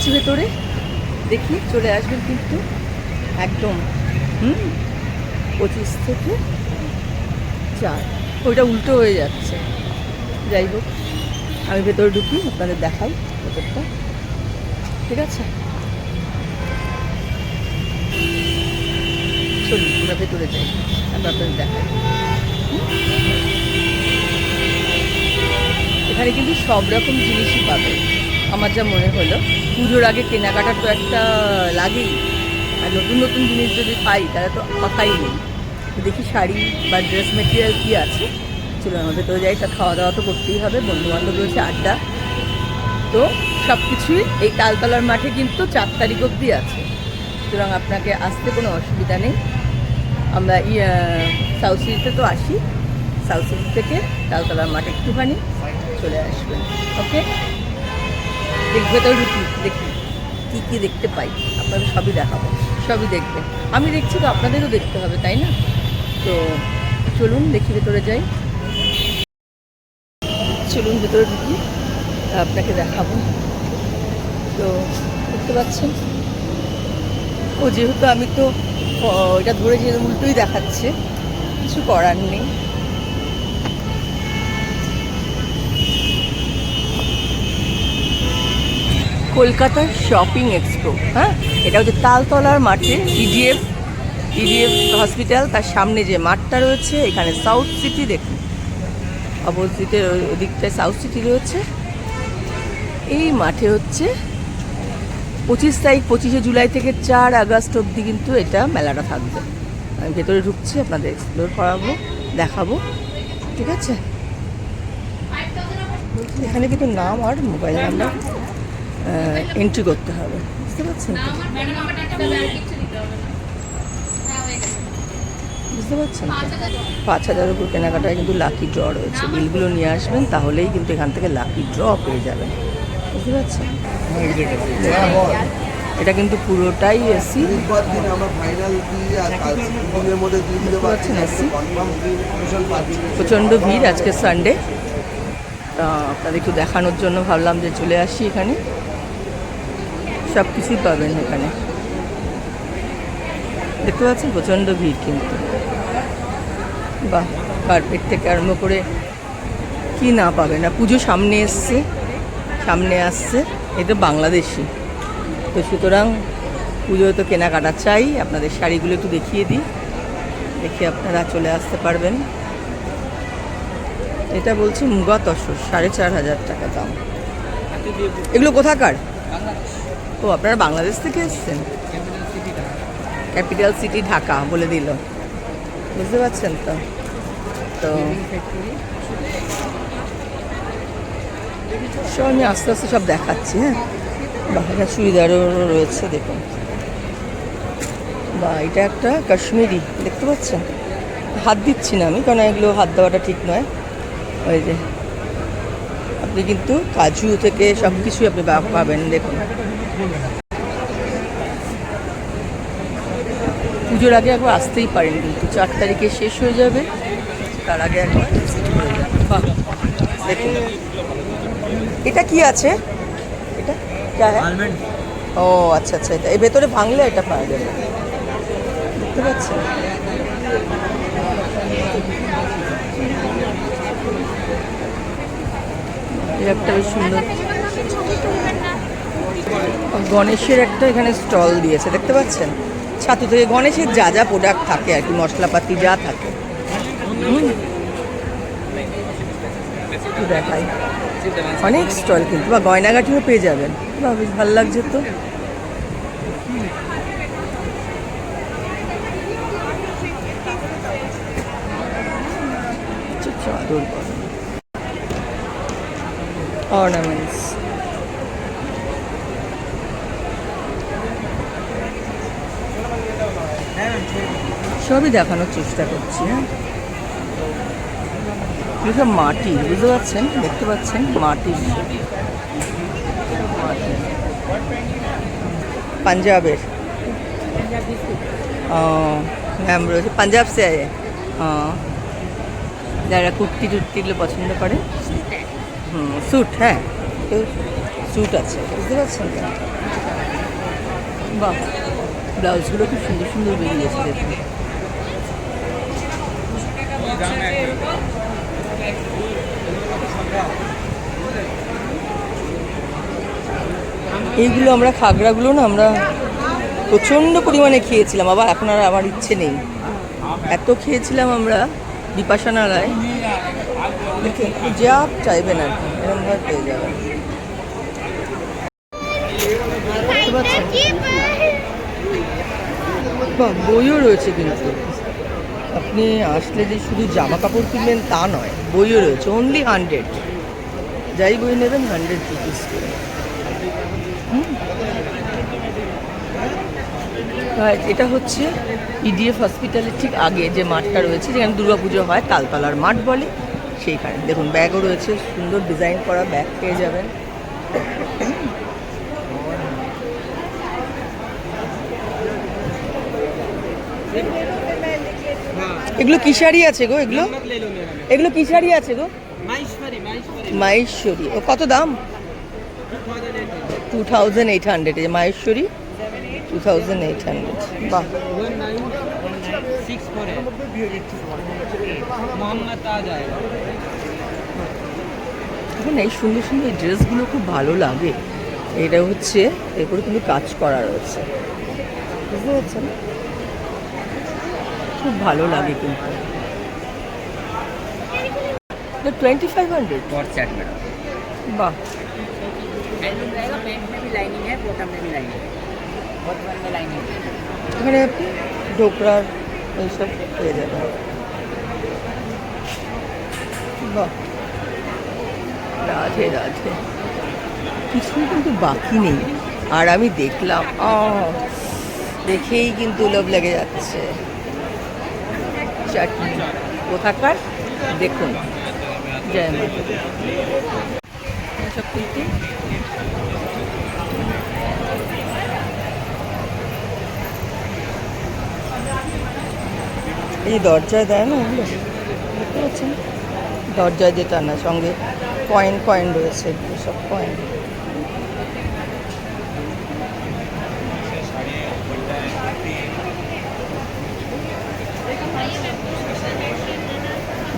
ঢুকছি ভেতরে। দেখি, চলে আসবেন কিন্তু। একদম, হুম, পঁচিশ থেকে চার। ওইটা উল্টো হয়ে যাচ্ছে। যাই হোক, আমি ভেতরে ঢুকি, আপনাদের দেখাই ভেতরটা ঠিক আছে? চলুন, আমরা ভেতরে যাই। আমরা আপনাদের দেখাই? এখানে কিন্তু সব রকম জিনিসই পাবে আমার যা মনে হলো, পুজোর আগে কেনাকাটার তো একটা লাগেই। আর নতুন নতুন জিনিস যদি পাই, তাহলে তো কথাই নেই। দেখি শাড়ি বা ড্রেস মেটেরিয়াল কী আছে। চলো আমার ভেতরে যাই, তা খাওয়া দাওয়া তো করতেই হবে বন্ধু বান্ধব রয়েছে, আড্ডা। তো সব কিছুই এই তালতলার মাঠে কিন্তু চার তারিখ অবধি আছে। সুতরাং আপনাকে আসতে কোনো অসুবিধা নেই। আমরা সাউথ সিটিতে তো আসি। সাউথ সিটি থেকে তালতলার মাঠে একটুখানি চলে আসবেন, ওকে? দেখবে তো রুটি, দেখি। কী কী দেখতে পাই? আপনাদের সবই দেখাবো, সবই দেখবেন আমি দেখছি তো আপনাদেরও দেখতে হবে, তাই না? তো চলুন দেখি ভেতরে যাই। চলুন ভেতরে ঢুকি, আপনাকে দেখাবো। তো দেখতে পাচ্ছেন? ও, যেহেতু আমি তো এটা ধরে যে উল্টোই দেখাচ্ছে, কিছু করার নেই। কলকাতার শপিং এক্সপো হ্যাঁ? এটা হচ্ছে তালতলার মাঠে ইডিএফ ইডিএফ হসপিটাল তার সামনে যে মাঠটা রয়েছে, এখানে সাউথ সিটি দেখুন। অপোজিটের ওদিকটায় সাউথ সিটি রয়েছে। এই মাঠে হচ্ছে পঁচিশ তারিখ, পঁচিশে জুলাই থেকে চার আগস্ট অবধি কিন্তু এটা মেলাটা থাকবে। আমি ভেতরে ঢুকছি, আপনাদের এক্সপ্লোর করাবো, দেখাবো, ঠিক আছে? এখানে কিন্তু নাম আর মোবাইল নাম্বার এন্ট্রি করতে হবে। বুঝতে পারছেন? বুঝতে পারছেন? পাঁচ হাজার উপর কেনাকাটায় কিন্তু লাকি ড্র রয়েছে। বিলগুলো নিয়ে আসবেন তাহলেই কিন্তু এখান থেকে লাকি ড্র পেয়ে যাবেন। বুঝতে পারছেন? এটা কিন্তু পুরোটাই এসি পাচ্ছেন এসি প্রচণ্ড ভিড় আজকে সানডে আপনাদের একটু দেখানোর জন্য ভাবলাম যে চলে আসি এখানে। সব কিছুই পাবেন এখানে। দেখতে পাচ্ছেন? প্রচণ্ড ভিড় কিন্তু। বাহ কার্পেট থেকে আরম্ভ করে কি না পাবে না পুজো সামনে এসছে, সামনে আসছে। এটা বাংলাদেশি। তো সুতরাং পুজোয় তো কেনাকাটা চাই। আপনাদের শাড়িগুলো একটু দেখিয়ে দিই। দেখে আপনারা চলে আসতে পারবেন। এটা বলছি মুগা তসর, সাড়ে চার হাজার টাকা দাম। এগুলো কোথাকার? ও, আপনারা বাংলাদেশ থেকে এসছেন? ক্যাপিটাল সিটি ঢাকা বলে দিল। বুঝতে পারছেন তো? তো সব আমি আস্তে আস্তে সব দেখাচ্ছি হ্যাঁ? বাহারা চুড়িদারও রয়েছে, দেখুন। বা, এটা একটা কাশ্মীরি, দেখতে পাচ্ছেন? হাত দিচ্ছি না আমি, কারণ এগুলো হাত দেওয়াটা ঠিক নয়। ওই যে, আপনি কিন্তু কাজু থেকে সব কিছুই আপনি পাবেন, দেখুন। পুজোর আগে একবার আসতেই পারেন কিন্তু চার তারিখে শেষ হয়ে যাবে তার আগে একবার দেখুন। এটা কি আছে? এটা? হ্যাঁ। ও আচ্ছা আচ্ছা এটা। এই ভেতরে ভাঙলে এটা পাওয়া যাবে। দেখতে পাচ্ছেন একটা বেশ সুন্দর। গণেশের একটা এখানে স্টল দিয়েছে দেখতে পাচ্ছেন? ছাতু থেকে গণেশের যা যা প্রোডাক্ট থাকে আর কি মশলাপাতি যা থাকে। দেখাই। অনেক স্টল কিন্তু বা গয়নাগাটিও পেয়ে যাবেন। বেশ ভালো লাগছে তো। আচ্ছা, চাদর অর্নামেন্টস সবই দেখানোর চেষ্টা করছি হ্যাঁ। এগুলো সব মাটি, বুঝতে পারছেন? দেখতে পাচ্ছেন? মাটির মাটি পাঞ্জাবের। ম্যাম রয়েছে পাঞ্জাব সে যারা কুর্তি টুর্তিগুলো পছন্দ করে। হুম স্যুট হ্যাঁ। স্যুট আছে, বুঝতে পারছেন? বাহ, ব্লাউজগুলো খুব সুন্দর সুন্দর বেরিয়েছে দেখুন। এইগুলো আমরা খাগড়াগুলো না আমরা প্রচণ্ড পরিমাণে খেয়েছিলাম। আবার এখন আর আমার ইচ্ছে নেই। এত খেয়েছিলাম আমরা বিপাশানালয়। দেখে, যা চাইবেন আর এরকমভাবে পেয়ে যাবেন। বইও রয়েছে কিন্তু। আপনি আসলে যে শুধু জামা কাপড় কিনবেন তা নয়, বইও রয়েছে অনলি হান্ড্রেড যাই বই নেবেন হান্ড্রেড রুপিস এটা হচ্ছে ইডিএফ হসপিটালের ঠিক আগে যে মাঠটা রয়েছে, যেখানে দুর্গাপুজো হয়, তালতলার মাঠ বলে সেইখানে। দেখুন ব্যাগও রয়েছে, সুন্দর ডিজাইন করা ব্যাগ পেয়ে যাবেন। এগুলো কিশারি আছে গো এগুলো? এগুলো কিশারি আছে গো? মাহেশ্বরী ও কত দাম? Two thousand eight hundred Maheshwari two thousand eight hundred বাহ। এই সুন্দর সুন্দর এই ড্রেসগুলো খুব ভালো লাগে। এটা হচ্ছে এরপরে কিন্তু কাজ করা রয়েছে। বুঝতে পারছেন? খুব ভালো লাগে কিন্তু টোয়েন্টি ফাইভ হান্ড্রেড और सेट मैडम বাহ हैंडलूम रहेगा पैंट में भी लाइनिंग है बॉटम में भी लाइनिंग है बहुत में लाइनिंग है এখানে আপনি ঢোকরার এইসব পেয়ে যাবেন বাহ রাধে রাধে কিছুই কিন্তু বাকি নেই আর আমি দেখলাম আহ, দেখেই কিন্তু লোভ লেগে যাচ্ছে চাটনি কোথাকার? দেখুন। জয়। এসব এই দরজায় দেয় না? ওগুলো দেখতে পাচ্ছেন? দরজায় যেটা না, সঙ্গে কয়েন কয়েন রয়েছে এগুলো সব কয়েন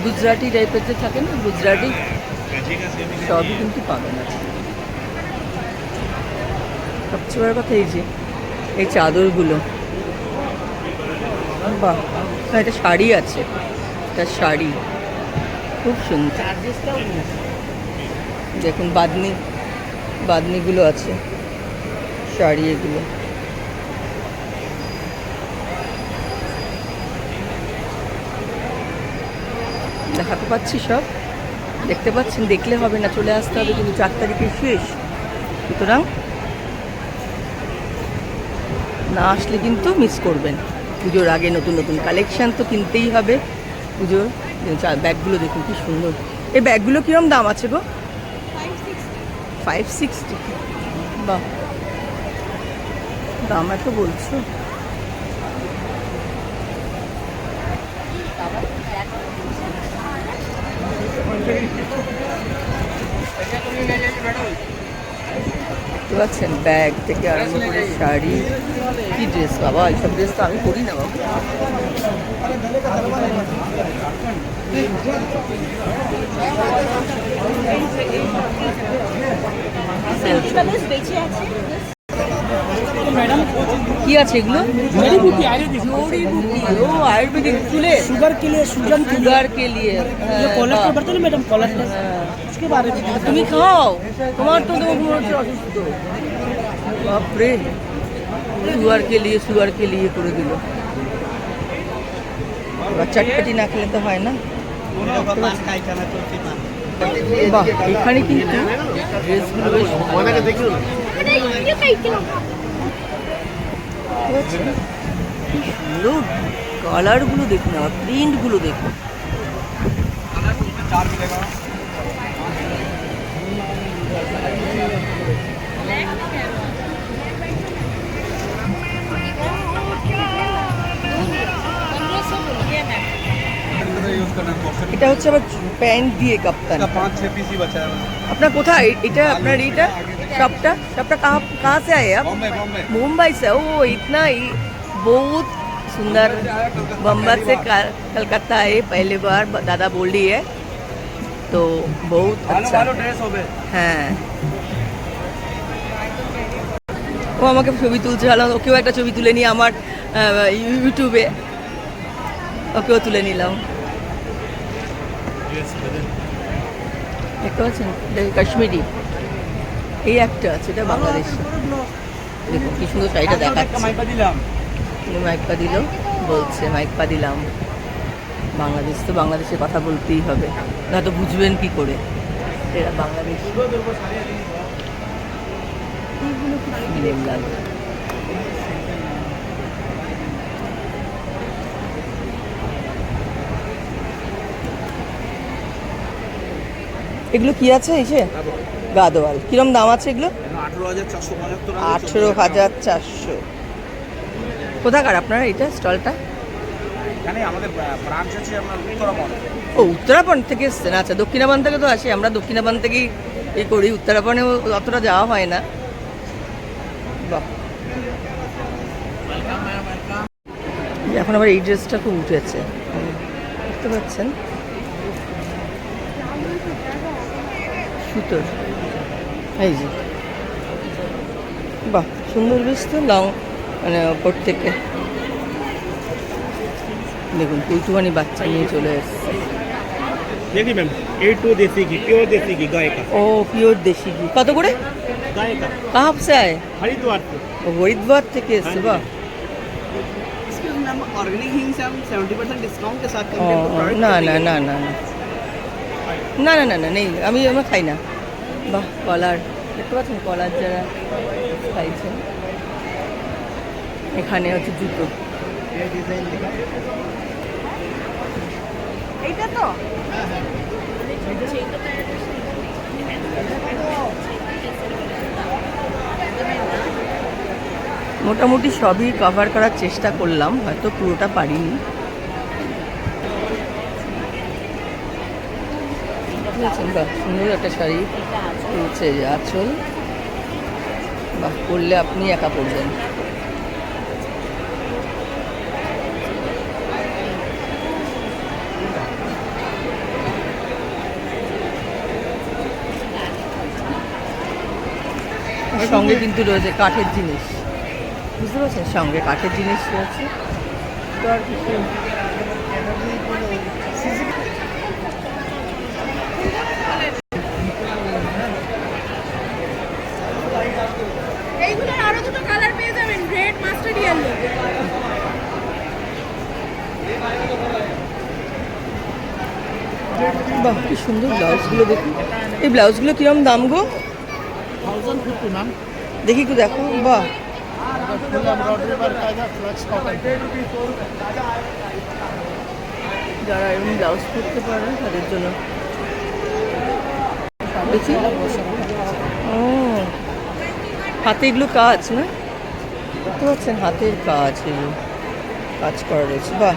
গুজরাটি টাইপের যে থাকে না, গুজরাটি সবই কিন্তু পাবেন আজকে সবচেয়ে বড় কথা এই যে, এই চাদরগুলো। বাহ এটা শাড়ি আছে। এটা শাড়ি। খুব সুন্দর। দেখুন, বাদনি, বাদনিগুলো আছে। শাড়ি এগুলো। দেখাতে পাচ্ছি সব। দেখতে পাচ্ছেন, দেখলে হবে না, চলে আসতে হবে, কিন্তু চার তারিখে শেষ। সুতরাং না আসলে কিন্তু মিস করবেন। পুজোর আগে নতুন নতুন কালেকশান তো কিনতেই হবে। পুজোর ব্যাগগুলো দেখুন কি সুন্দর। এই ব্যাগগুলো কীরকম দাম আছে গো? ফাইভ সিক্সটি বাহ। দাম এত বলছো? বুঝতে পারছেন ব্যাগ থেকে আরম্ভ করে শাড়ি কি ড্রেস বাবা এইসব ড্রেস তো আমি করি না বাবা কি আছে এগুলো जड़ीबूटी आयुर्वेदिक জড়িবুটি ও আয়ুর্বেদিক চুলে शुगर के लिए सूजन के लिए সুগার কে লিয়ে ये হ্যাঁ, कॉलेज বাহ। में बढ़ते ना मैडम कॉलेज একেবারে তুমি খাও। তোমার তো তোমার অসুস্থ। বাপরে সুগারকে নিয়ে সুগারকে লিয়ে করে দিল। চটপটি না খেলে তো হয় না। বাহ, এখানে কিন্তু ড্রেসগুলো বেশ সুন্দর। কালারগুলো দেখুন না প্রিন্টগুলো দেখুন। এটা হচ্ছে আবার প্যান্ট দিয়ে কাপ্তান पाँच छः पीस ही बचा है আপনার কোথায় এটা আপনার এইটা आगे शॉपटा शॉपटा कहाँ कहाँ से आए आप बॉम्बे बॉम्बे मुंबई से ओ इतना ही बहुत सुंदर बम्बई से का- कलकत्ता आए पहली बार दादा बोल रही है तो बहुत अच्छा ड्रेस হবে হ্যাঁ ও আমাকে ছবি তুলছে ভালো ওকেও একটা ছবি তুলে নিয়ে আমার আহ, ইউটিউবে ওকেও তুলে নিলাম দেখতে পাচ্ছেন কাশ্মীরি। এই একটা আছে এটা বাংলাদেশ। দেখুন কি সুন্দর শাড়িটা দেখাচ্ছে। দিলাম। মাইক পা দিল বলছে মাইক পা দিলাম। বাংলাদেশ তো বাংলাদেশের কথা বলতেই হবে। না তো বুঝবেন কি করে? এরা বাংলাদেশ। এইগুলো খুব সুন্দর লাগে এগুলো কি আছে এসে গাদোয়াল। কিরম দাম আছে এগুলো? আঠেরো হাজার চারশো। কোথাকার আপনার এটা স্টলটা? ও উত্তরাপণ থেকে এসছেন। আচ্ছা দক্ষিণাবান থেকে তো আসি। আমরা দক্ষিণাবান থেকেই এই করি। উত্তরাপণে অতটা যাওয়া হয় না। বাহ। এখন আবার এই ড্রেসটা খুব উঠেছে। বুঝতে পাচ্ছেন সুতোর। এই যে। বাহ সুন্দর বেশ তো লং মানে ওপর থেকে। দেখুন কুইটুয়ানি বাচ্চা নিয়ে চলে এসছে। না না এই টু দেশি দেশি ও পিওর দেশি কত করে? থেকে না না না না নেই। আমি আমরা খাই না। বাহ কলার। দেখতে পাচ্ছেন কলার যারা খাইছে এখানে হচ্ছে জুতো। এইটা তো? মোটামুটি সবই কভার করার চেষ্টা করলাম হয়তো পুরোটা পারিনি। বুঝেছেন বাহ, সুন্দর একটা শাড়ি যে আঁচল। বাহ, পরলে আপনি একা পরবেন। সঙ্গে কিন্তু রয়েছে কাঠের জিনিস। বুঝতে পারছেন? সঙ্গে কাঠের জিনিস রয়েছে। তো আর কিছু এইগুলোর আরও দুটো কালার পেয়ে যাবেন রেড মাস্টার্ড ইয়েলো বাহ, কি সুন্দর ব্লাউজগুলো দেখুন। এই ব্লাউজগুলো কীরকম দাম গো? দেখি একটু দেখো, বাহ। যারা এরকম ব্লাউজ পরতে পারে, তাদের জন্য। দেখি। ও, হাতে এগুলো কাজ, না? বুঝতে পারছেন হাতের কাজ এগুলো, কাজ করা রয়েছে, বাহ।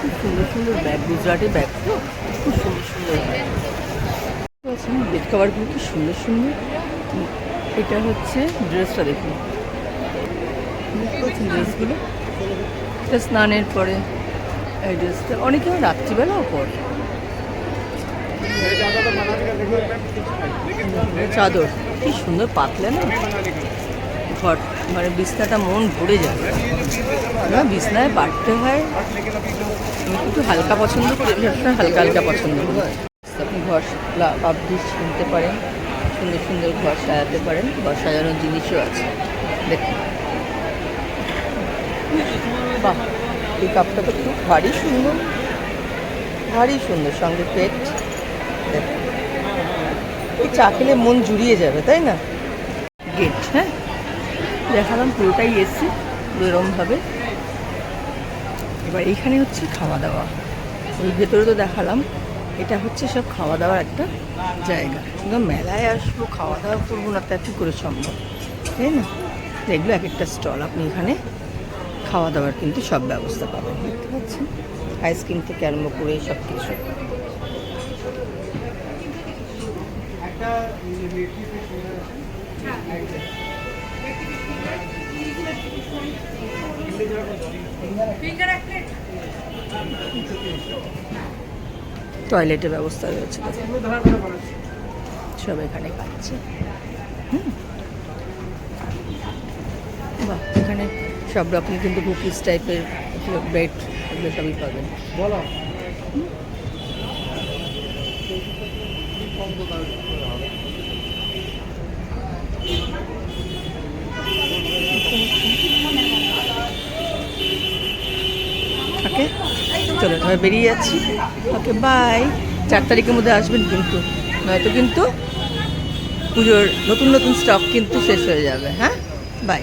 খুব সুন্দর সুন্দর ব্যাগ গুজরাটি ব্যাগ তো, খুব সুন্দর সুন্দর ব্যাগ বেড কভারগুলো কি সুন্দর সুন্দর? এটা হচ্ছে ড্রেসটা দেখুন। ড্রেসগুলো এটা স্নানের পরে এই ড্রেসটা অনেকে রাত্রিবেলাও পরে। চাদর, কি সুন্দর পাতলে না? ঘর। মানে বিছনাটা মন ভরে যাবে। না, বিছনায় বাড়তে হয়। আমি একটু হালকা পছন্দ করি? আমি সবসময় হালকা হালকা পছন্দ করি। আপনি ঘর পাবলিশ কিনতে পারেন, সুন্দর সুন্দর ঘর সাজাতে পারেন, ঘর সাজানোর জিনিসও আছে। দেখুন। বাহ, এই কাপটা তো খুব ভারী সুন্দর। ভারী সুন্দর, সঙ্গে পেট। দেখো এই চা খেলে মন জুড়িয়ে যাবে, তাই না? গেট হ্যাঁ? দেখালাম, পুরোটাই এসছি এরমভাবে এবার এইখানে হচ্ছে খাওয়া দাওয়া ওই ভেতরে তো দেখালাম, এটা হচ্ছে সব খাওয়া দাওয়ার একটা জায়গা। কিন্তু মেলায় আসব খাওয়া দাওয়া করব না, তা কী করে সম্ভব। তাই না? এগুলো এক একটা স্টল, আপনি এখানে খাওয়া দাওয়ার কিন্তু সব ব্যবস্থা পাবেন, দেখতে পাচ্ছেন? আইসক্রিম থেকে আরম্ভ করে সব কিছু Finger টয়লেটের ব্যবস্থা রয়েছে। সব এখানে খাচ্ছে। বাহ, এখানে সব রকম কিন্তু কুকিজ টাইপের ব্রেড এগুলো সবই পাবেন। বলো ওকে চলো তাহলে বেরিয়ে যাচ্ছি। ওকে বাই চার তারিখের মধ্যে আসবেন কিন্তু। নয়তো কিন্তু পুজোর নতুন নতুন স্টক কিন্তু শেষ হয়ে যাবে হ্যাঁ? বাই